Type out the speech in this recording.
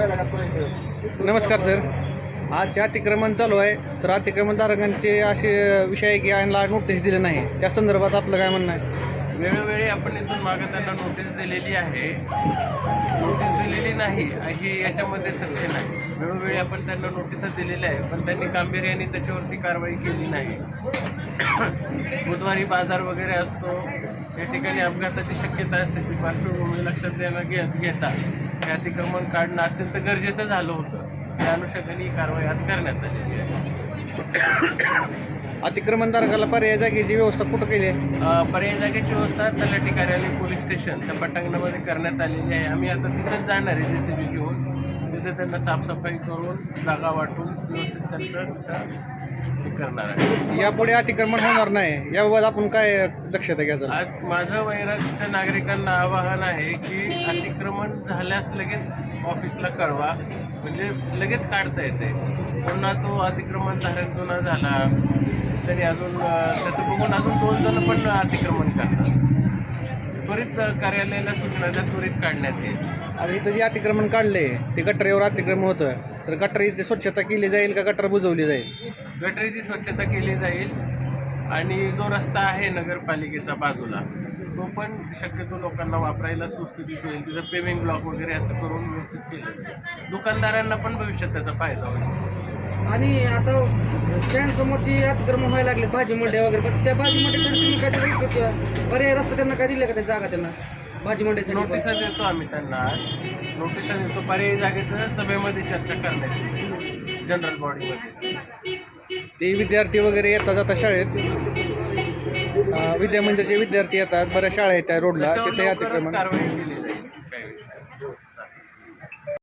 नमस्कार सर. आज अतिक्रमण चालू आहे तर अतिक्रमणधारकांचे असे विषय आहे की यांना नोटीस दिले नाही. त्या संदर्भात आपलं काय म्हणणं आहे? वेळोवेळी आपण इथून मागं त्यांना नोटीस दिलेली आहे. नोटीस दिलेली नाही हे याच्यामध्ये तथ्य नाही. वेळोवेळी आपण त्यांना नोटिसा दिलेल्या आहे पण त्यांनी गांभीर्याने त्याच्यावरती कारवाई केली नाही. बुधवारी बाजार वगैरे असतो या ठिकाणी अपघाताची शक्यता असते ती पार्श्वभूमी लक्षात द्यायला घे घेता. हे अतिक्रमण काढणं अत्यंत गरजेचं झालं होतं. त्या अनुषंगाने ही कारवाई आज करण्यात आलेली आहे. अतिक्रमणधारकाला पर्याय जागेची व्यवस्था कुठं केली आहे? अ, पर्यायी जागेची व्यवस्था तलाठी कार्यालय पोलीस स्टेशन. त्या पटांगणामध्ये करण्यात आलेली आहे. आम्ही आता तिथंच जाणार आहे जे सी बी घेऊन. तिथे त्यांना साफसफाई करून जागा वाटून व्यवस्थित त्यांचं तिथं करणार आहे. यापुढे अतिक्रमण होणार नाही. याबाबत आपण काय दक्षता घ्यायचं? आज माझं वैरागच्या नागरिकांना आवाहन आहे की अतिक्रमण झाल्यास लगेच ऑफिसला कळवा. म्हणजे लगेच काढता येते. पुन्हा तो अतिक्रमण धारक जुना झाला तरी अजून त्याचं बघून अजून दोन जण पण अतिक्रमण करतात. त्वरित कार्यालयाला सूचना द्या त्वरित काढण्यात येईल. आता इथं जे अतिक्रमण काढले ते गटरेवर अतिक्रमण होतं तर गटरीची स्वच्छता केली जाईल का गटर बुजवली जाईल? गटरीची स्वच्छता केली जाईल आणि जो रस्ता आहे नगरपालिकेचा बाजूला तो पण शक्यतो लोकांना वापरायला सुस्थितीत होईल. तिथं पेविंग ब्लॉक वगैरे असं करून व्यवस्थित केलं जाईल. दुकानदारांना पण भविष्यात त्याचा फायदा होईल. आणि आता स्टँड समोरची अतिक्रमण व्हायला लागले भाजी मंडई वगैरे पण त्या भाजी मंडईसाठी तुम्ही काहीतरी पर्याय रस्ता त्यांना काय दिले का त्या जागा त्यांना? भाजी मंडईसाठी नोटिसा देतो आम्ही त्यांना आज. नोटिसा देतो पर्यायी जागेचं सभेमध्ये चर्चा करण्यात येईल. जनरल बॉडीमध्ये ते विद्यार्थी वगैरे येतात जातात शाळेत. अं, विद्यामंदिरचे विद्यार्थी येतात. बऱ्याच शाळा त्या रोडला त्याच्यावर तिथे लवकरच अतिक्रमण. कारवाई केली